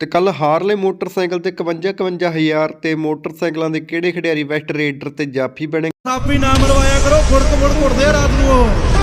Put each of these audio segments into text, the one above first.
ਤੇ ਕੱਲ Harley motorcycle ਤੇ 51 51000 ਤੇ ਮੋਟਰਸਾਈਕਲਾਂ ਦੇ ਕਿਹੜੇ ਖਿਡਾਰੀ ਵੈਸਟ ਰੇਡਰ ਤੇ ਜਾਫੀ ਬਣੇ? ਸਾਪੀ ਨਾ ਮਰਵਾਇਆ ਕਰੋ ਫੁੜਕ ਫੁੜ ਘੁੱਟਦੇ ਆ ਰਾਤ ਨੂੰ ਉਹ।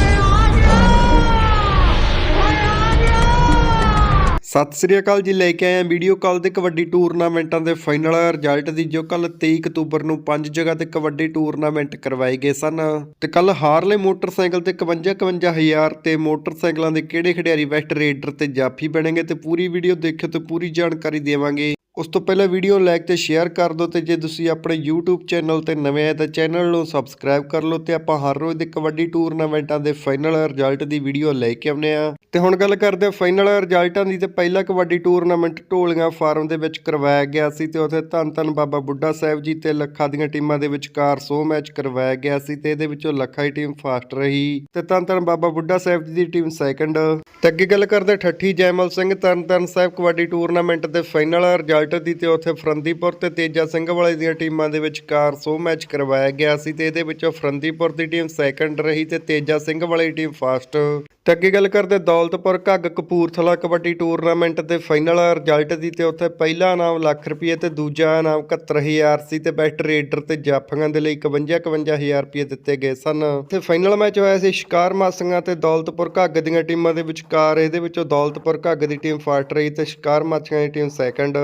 ਸਤਿ ਸ੍ਰੀ ਅਕਾਲ ਜੀ, ਲੈ ਕੇ ਆਏ ਹਾਂ ਵੀਡੀਓ ਕਾਲ ਤੇ ਕਬੱਡੀ ਟੂਰਨਾਮੈਂਟਾਂ ਦੇ ਫਾਈਨਲ ਰਿਜ਼ਲਟ ਦੀ, ਜੋ ਕੱਲ 23 ਅਕਤੂਬਰ ਨੂੰ ਪੰਜ ਜਗ੍ਹਾ ਤੇ ਕਬੱਡੀ ਟੂਰਨਾਮੈਂਟ ਕਰਵਾਏ ਗਏ ਸਨ। ਤੇ ਕੱਲ ਹਾਰਲੇ ਮੋਟਰਸਾਈਕਲ ਤੇ 51 51000 ਤੇ ਮੋਟਰਸਾਈਕਲਾਂ ਦੇ ਕਿਹੜੇ ਖਿਡਾਰੀ ਵੈਸਟ ਰੇਡਰ ਤੇ ਜਾਫੀ ਬਣਨਗੇ, ਤੇ ਪੂਰੀ ਵੀਡੀਓ ਦੇਖਿਓ ਤੇ ਪੂਰੀ ਜਾਣਕਾਰੀ ਦੇਵਾਂਗੇ। ਉਸ ਤੋਂ ਪਹਿਲਾਂ ਵੀਡੀਓ ਲਾਈਕ ਤੇ ਸ਼ੇਅਰ ਕਰ ਦਿਓ, ਤੇ ਜੇ ਤੁਸੀਂ ਆਪਣੇ YouTube ਚੈਨਲ ਤੇ ਨਵੇਂ ਆਏ ਤਾਂ ਚੈਨਲ ਨੂੰ ਸਬਸਕ੍ਰਾਈਬ ਕਰ ਲਓ, ਤੇ ਆਪਾਂ ਹਰ ਰੋਜ਼ ਦੇ ਕਬੱਡੀ ਟੂਰਨਾਮੈਂਟਾਂ ਦੇ ਫਾਈਨਲ ਰਿਜ਼ਲਟ ਦੀ ਵੀਡੀਓ ਲੈ ਕੇ ਆਉਂਦੇ ਆ ਤੇ ਹੁਣ ਗੱਲ ਕਰਦੇ ਹਾਂ ਫਾਈਨਲ ਰਿਜ਼ਲਟਾਂ ਦੀ ਤੇ ਪਹਿਲਾ ਕਬੱਡੀ ਟੂਰਨਾਮੈਂਟ ਢੋਲੀਆਂ ਫਾਰਮ ਦੇ ਵਿੱਚ ਕਰਵਾਇਆ ਗਿਆ ਸੀ ਤੇ ਉੱਥੇ ਧੰਨ ਧੰਨ ਬਾਬਾ ਬੁੱਢਾ ਸਾਹਿਬ ਜੀ ਤੇ ਲੱਖਾਂ ਦੀਆਂ ਟੀਮਾਂ ਦੇ ਵਿਚਕਾਰ ਸੋ ਮੈਚ ਕਰਵਾਇਆ ਗਿਆ ਸੀ ਤੇ ਇਹਦੇ ਵਿੱਚੋਂ ਲੱਖਾਂ ਦੀ ਟੀਮ ਫਾਸਟ ਰਹੀ ਤੇ ਧੰਨ ਧੰਨ ਬਾਬਾ ਬੁੱਢਾ ਸਾਹਿਬ ਜੀ ਦੀ ਟੀਮ ਸੈਕੰਡ ਤੇ ਅੱਗੇ ਗੱਲ ਕਰਦੇ ਠੱਠੀ ਜੈਮਲ ਸਿੰਘ ਤਰਨ ਤਾਰਨ ਸਾਹਿਬ ਕਬੱਡੀ ਟੂਰਨਾਮੈਂਟ ਦੇ ਫਾਈਨਲ ਰਿਜ਼ਲਟ ਦੀ ਤੇ ਉੱਥੇ ਫਰੰਦੀਪੁਰ ਤੇ ਤੇਜਾ ਸਿੰਘ ਵਾਲੇ ਦੀਆਂ ਟੀਮਾਂ ਦੇ ਵਿਚਕਾਰ ਸੋ ਮੈਚ ਕਰਵਾਇਆ ਗਿਆ ਸੀ ਤੇ ਇਹਦੇ ਵਿੱਚੋਂ ਫਰੰਦੀਪੁਰ ਦੀ ਟੀਮ ਸੈਕੰਡ ਰਹੀ ਤੇ ਤੇਜਾ ਸਿੰਘ ਵਾਲੀ ਟੀਮ ਫਾਸਟ ਤੇ ਅੱਗੇ ਗੱਲ ਕਰਦੇ ਦੌਲਤਪੁਰ ਘੱਗ ਕਪੂਰਥਲਾ ਕਬੱਡੀ ਟੂਰਨਾਮੈਂਟ ਦੇ ਫਾਈਨਲ ਰਿਜ਼ਲਟ ਦੀ ਤੇ ਉੱਥੇ ਪਹਿਲਾ ਇਨਾਮ ਲੱਖ ਰੁਪਏ ਤੇ ਦੂਜਾ ਇਨਾਮ 71000 ਸੀ ਤੇ ਬੈਸਟ ਰੇਡਰ ਤੇ ਜਾਫੀਆਂ ਦੇ ਲਈ 51 51000 ਰੁਪਏ ਦਿੱਤੇ ਗਏ ਸਨ। ਤੇ ਫਾਈਨਲ ਮੈਚ ਹੋਇਆ ਸੀ ਸ਼ਿਕਾਰ ਮਾਸੀਆਂ ਤੇ ਦੌਲਤਪੁਰ ਘੱਗ ਦੀਆਂ ਟੀਮਾਂ ਦੇ ਵਿਚਕਾਰ। ਇਹਦੇ ਵਿੱਚੋਂ ਦੌਲਤਪੁਰ ਘੱਗ ਦੀ ਟੀਮ ਫਸਟ ਰਹੀ ਤੇ ਸ਼ਿਕਾਰ ਮਾਸੀਆਂ ਦੀ ਟੀਮ ਸੈਕੰਡ।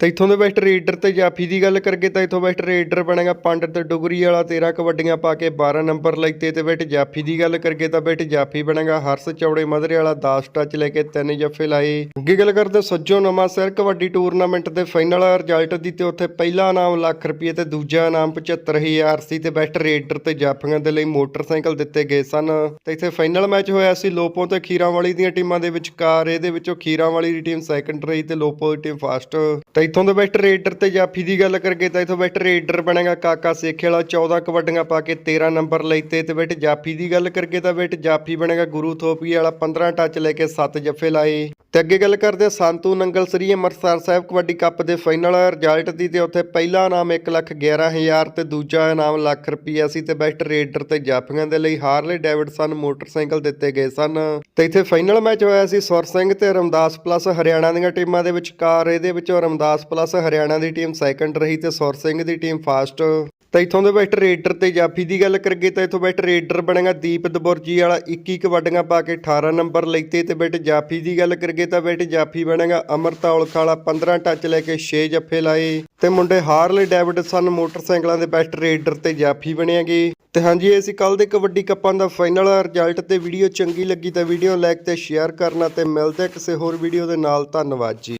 ਤੇ ਇਥੋਂ ਦੇ ਬੈਸਟ ਰੇਡਰ ਤੇ ਜਾਫੀ ਦੀ ਗੱਲ ਕਰਗੇ ਤਾਂ ਇਥੋਂ ਬੈਸਟ ਰੇਡਰ ਬਣੇਗਾ ਪੰਡਤ ਤੇ ਡੁਗਰੀ ਵਾਲਾ 13 ਕਬੱਡੀਆਂ ਪਾ ਕੇ 12 ਨੰਬਰ ਲੈਤੇ ਤੇ ਬੈਟ ਜਾਫੀ ਦੀ ਗੱਲ ਕਰਗੇ ਤਾਂ ਬੈਟ ਜਾਫੀ ਬਣੇਗਾ ਹਰਸ ਚੌੜੇ ਮਧਰੇ ਵਾਲਾ 10 ਟੱਚ ਲੈ ਕੇ ਤਿੰਨ ਜੱਫੇ ਲਾਏ। ਅੱਗੇ ਗੱਲ ਕਰਦੇ ਸੱਜੋ ਨਵਾਂ ਸਿਰ ਕਬੱਡੀ ਟੂਰਨਾਮੈਂਟ ਦੇ ਫਾਈਨਲ ਰਿਜ਼ਲਟ ਦੀ ਤੇ ਉੱਥੇ ਪਹਿਲਾ ਇਨਾਮ ਲੱਖ ਰੁਪਏ ਤੇ ਦੂਜਾ ਇਨਾਮ 75000 ਸੀ ਤੇ ਬੈਸਟ ਰੇਡਰ ਤੇ ਜਾਫੀਆਂ ਦੇ ਲਈ ਮੋਟਰਸਾਈਕਲ ਦਿੱਤੇ ਗਏ ਸਨ। ਤੇ ਇੱਥੇ ਫਾਈਨਲ ਮੈਚ ਹੋਇਆ ਸੀ ਲੋਪੋ ਤੇ ਖੀਰਾਂ ਵਾਲੀ ਦੀਆਂ ਟੀਮਾਂ ਦੇ ਵਿਚਕਾਰ, ਇਹਦੇ ਵਿੱਚੋਂ ਖੀਰਾਂ ਵਾਲੀ ਦੀ ਟੀਮ ਸੈਕੰਡ ਰਹੀ ਤੇ ਲੋਪੋ ਦੀ ਟੀਮ ਫਸਟ ਤੇ ਇੱਥੋਂ ਦੇ ਬੈਸਟ ਰੇਡਰ ਤੇ ਜਾਫੀ ਦੀ ਗੱਲ ਕਰਗੇ ਤਾਂ ਇੱਥੋਂ ਬੈਸਟ ਰੇਡਰ ਬਣੇਗਾ ਕਾਕਾ ਸੇਖੇ ਵਾਲਾ 14 ਕਬੱਡੀਆਂ ਪਾ ਕੇ 13 ਨੰਬਰ ਲੈਤੇ ਤੇ ਬੈਟ ਜਾਫੀ ਦੀ ਗੱਲ ਕਰਗੇ ਤਾਂ ਬੈਟ ਜਾਫੀ ਬਣੇਗਾ ਗੁਰੂ ਥੋਪੀ ਵਾਲਾ 15 ਟੱਚ ਲੈ ਕੇ 7 ਜੱਫੇ ਲਾਏ। ਤੇ ਅੱਗੇ ਗੱਲ ਕਰਦੇ ਹਾਂ ਸੰਤੂ ਨੰਗਲ ਸ੍ਰੀ ਅੰਮ੍ਰਿਤਸਰ ਸਾਹਿਬ ਕਬੱਡੀ ਕੱਪ ਦੇ ਫਾਈਨਲ ਰਿਜ਼ਲਟ ਦੀ ਤੇ ਉੱਥੇ ਪਹਿਲਾ ਇਨਾਮ 111000 ਤੇ ਦੂਜਾ ਇਨਾਮ ਲੱਖ ਰੁਪਈਆ ਸੀ ਤੇ ਬੈਸਟ ਰੇਡਰ ਤੇ ਜਾਫੀਆਂ ਦੇ ਲਈ ਹਾਰਲੇ ਡੇਵਿਡਸਨ ਮੋਟਰਸਾਈਕਲ ਦਿੱਤੇ ਗਏ ਸਨ। ਤੇ ਇੱਥੇ ਫਾਈਨਲ ਮੈਚ ਹੋਇਆ ਸੀ ਸੁਰ ਸਿੰਘ ਤੇ ਰਮਦਾਸ ਪਲੱਸ ਹਰਿਆਣਾ ਦੀਆਂ ਟੀਮਾਂ ਦੇ ਵਿਚਕਾਰ। ਇਹਦੇ ਵਿੱਚੋਂ ਰਮਦਾਸ ਪਲੱਸ ਹਰਿਆਣਾ ਦੀ ਟੀਮ ਸੈਕੰਡ ਰਹੀ ਤੇ ਸੁਰ ਸਿੰਘ ਦੀ ਟੀਮ ਫਾਸਟ ਤਾਂ ਇਥੋਂ ਦੇ ਬੈਸਟ ਰੇਡਰ ਤੇ ਜਾਫੀ ਦੀ ਗੱਲ ਕਰਗੇ ਤਾਂ ਇਥੋਂ ਬੈਸਟ ਰੇਡਰ ਬਣੇਗਾ ਦੀਪ ਦਬੁਰਜੀ ਵਾਲਾ 21 ਕਬੱਡੀਆਂ ਪਾ ਕੇ 18 ਨੰਬਰ ਲੈਤੇ ਤੇ ਬੈਟ ਜਾਫੀ ਦੀ ਗੱਲ ਕਰਗੇ ਤਾਂ ਬੈਟ ਜਾਫੀ ਬਣੇਗਾ ਅਮਰਤਾ ਔਲਖਾ ਵਾਲਾ 15 ਟੱਚ ਲੈ ਕੇ 6 ਜੱਫੇ ਲਾਏ। ਤੇ ਮੁੰਡੇ ਹਾਰਲੇ ਡੇਵਿਡਸਨ ਮੋਟਰਸਾਈਕਲਾਂ ਦੇ ਬੈਸਟ ਰੇਡਰ ਤੇ ਜਾਫੀ ਬਣਿਆਗੇ ਤੇ ਹਾਂਜੀ, ਇਹ ਸੀ ਕੱਲ ਦੇ ਕਬੱਡੀ ਕੱਪਾਂ ਦਾ ਫਾਈਨਲ ਰਿਜ਼ਲਟ ਤੇ ਵੀਡੀਓ ਚੰਗੀ ਲੱਗੀ ਤਾਂ ਵੀਡੀਓ ਲਾਈਕ ਤੇ ਸ਼ੇਅਰ ਕਰਨਾ ਤੇ ਮਿਲਦੇ ਹਾਂ ਕਿਸੇ ਹੋਰ ਵੀਡੀਓ ਦੇ ਨਾਲ। ਧੰਨਵਾਦ ਜੀ।